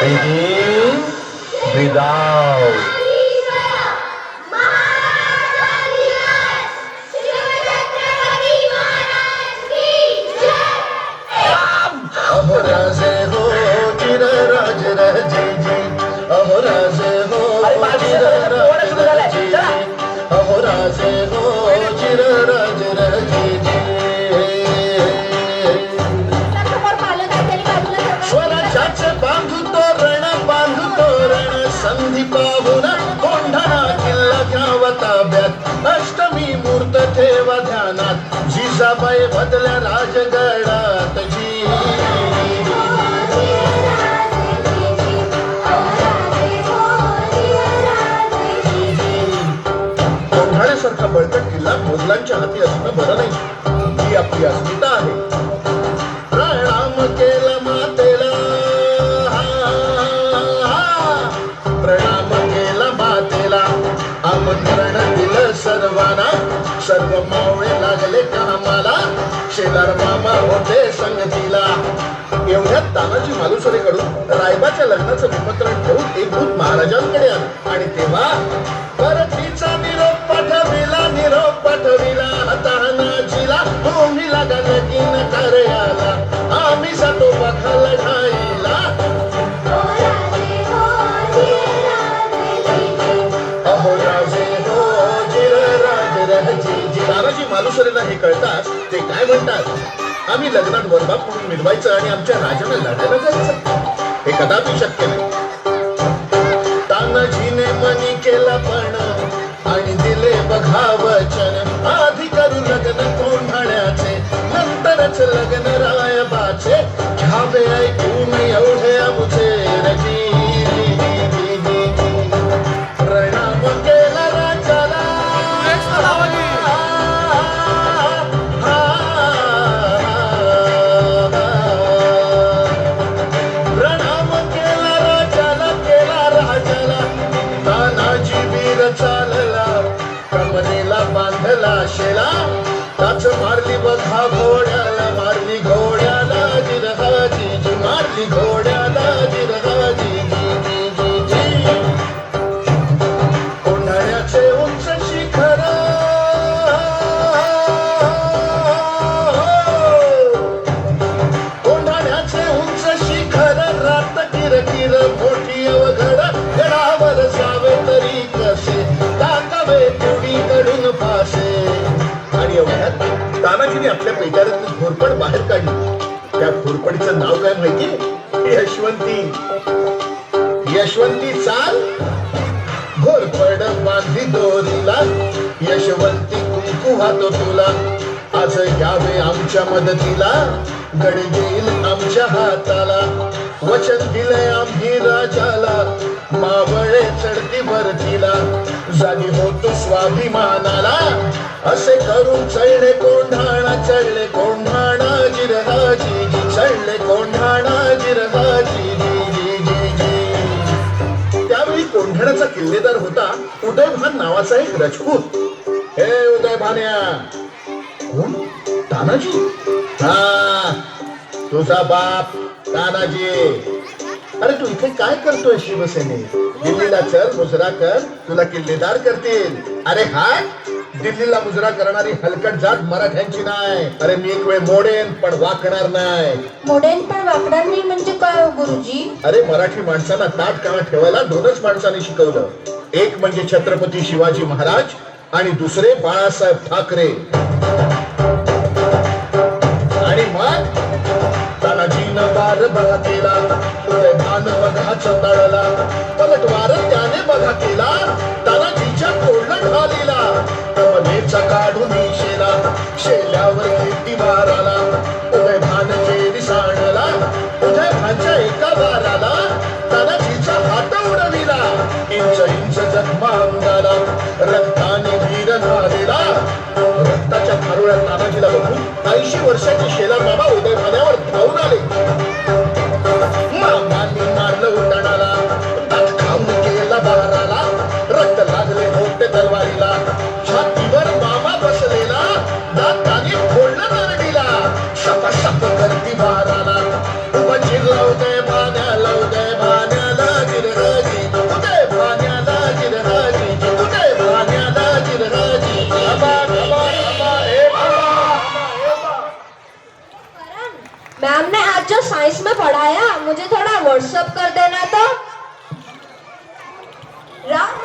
Breathe in. Jijabai बदल्या राजगडात जी बळकट किल्ला मोजलांच्या हाती असणं बरं नाही. ही आपली अस्मिता आहे. प्रणाम केला मातेला. प्रणाम केला मातेला. आमंत्रण दिलं सर्वांना. सर्व मावळे लागले कामाला. शेजार मामा होते संगतीला एवढ्यात तानाजी मालुसरेकडून रायबाच्या लग्नाचं निमंत्रण ठेवून एक भूत महाराजांकडे आलं. आणि तेव्हा परतीचा निरोप पाठविला निरोप पाठविला. तानाजीला तुम्ही लागा लगीन कार्याला आम्ही जातो बघा लढाईला मालुसरेला हे कळताच ते काय म्हणतात? आम्ही लग्नात वरबाप म्हणून मिरवायचं आणि आमच्या राजाला लढायला जायचं. हे कदापि शक्य नाही. तानाजीने मनी केला पण आणि दिले बघा वचन आधी करू लग्न कोंढाण्याचे नंतरच लग्न रायबाचे. कमरेला बांधला शेला. त्याच मारली बघा घोड्याला मारली घोड्याला जिरहाची जी मारली घोड्या जावे कडून फासे आणि एवढ्यात तानाजीने आपल्या पेटाऱ्यातली घोरपड बाहेर काढली. त्या घोरपडीचं नाव काय माहिती? यशवंती. यशवंती चाल. घोरपड बांधी दोरीला. यशवंती कुंकू वाहतो तुला. आज यावे आमच्या मदतीला गड येईल आमच्या हाताला. वचन दिलंय आम्ही राजाला मावळे चढती भरतीला जागी होतो स्वाभिमानाला असे करून चढले कोंढाणा चढले कोंढाणा जिरहाजी जी चढले कोंढाणा जिरहाजी जी जी जी जी. त्यावेळी कोंढाण्याचा किल्लेदार होता उदयभान नावाचा एक रजपूत. हे उदयभान्या कोण? तानाजी? हा तुझा बाप तानाजी. अरे तू इथे काय करतोय शिवसेनेत दिल्लीला चल मुजरा कर तुला किल्लेदार करतील. अरे हा दिल्लीला मुजरा करणारी हलकट जात मराठ्यांची नाही. अरे मी एक वेळ मोडेन पण वाकणार नाही. मोडेन पण वापरणार नाही म्हणजे काय हो गुरुजी? अरे मराठी माणसांना ताट काना ठेवायला दोनच माणसांनी शिकवलं. एक म्हणजे छत्रपती शिवाजी महाराज आणि दुसरे बाळासाहेब ठाकरे. बघा केला उदय भान बघा चंदाळला पलटवार त्याने बघा केला तानाजीच्या तोडला ढालीला कमलेचा काढून शेला. शेल्यावर किती माराला. उदय भान जेरी सांडला. उदय भानच्या एका वाराला तानाजीचा हात उडविला. इंच इंच जखमा अंगाला. रक्ताने वीर झालेला. रक्ताच्या थारोळ्यात तानाजीला बघून ऐंशी वर्षाचे शेला बाबा उदय भाण्यावर धावून आले. मैम ने आज जो साइंस में पढ़ाया मुझे थोड़ा व्हाट्सअप कर देना तो। राम